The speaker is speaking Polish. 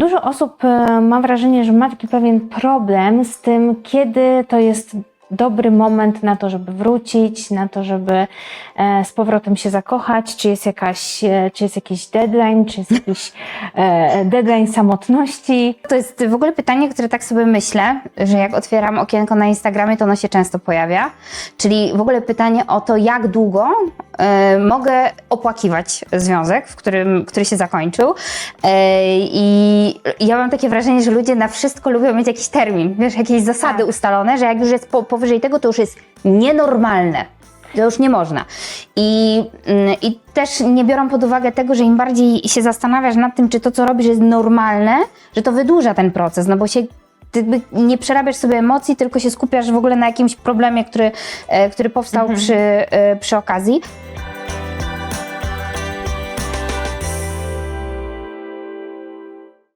Dużo osób e, ma wrażenie, że ma taki pewien problem z tym, kiedy to jest dobry moment na to, żeby wrócić, na to, żeby e, z powrotem się zakochać, czy jest, jakaś, e, czy jest jakiś deadline, czy jest jakiś e, deadline samotności. To jest w ogóle pytanie, które tak sobie myślę, że jak otwieram okienko na Instagramie, to ono się często pojawia. Czyli w ogóle pytanie o to, jak długo mogę opłakiwać związek, w którym, który się zakończył. I ja mam takie wrażenie, że ludzie na wszystko lubią mieć jakiś termin, wiesz, jakieś zasady ustalone, że jak już jest po, powyżej tego, to już jest nienormalne. To już nie można. I, mm, I też nie biorą pod uwagę tego, że im bardziej się zastanawiasz nad tym, czy to, co robisz, jest normalne, że to wydłuża ten proces, no bo się nie przerabiasz sobie emocji, tylko się skupiasz w ogóle na jakimś problemie, który, e, który powstał przy, e, przy okazji.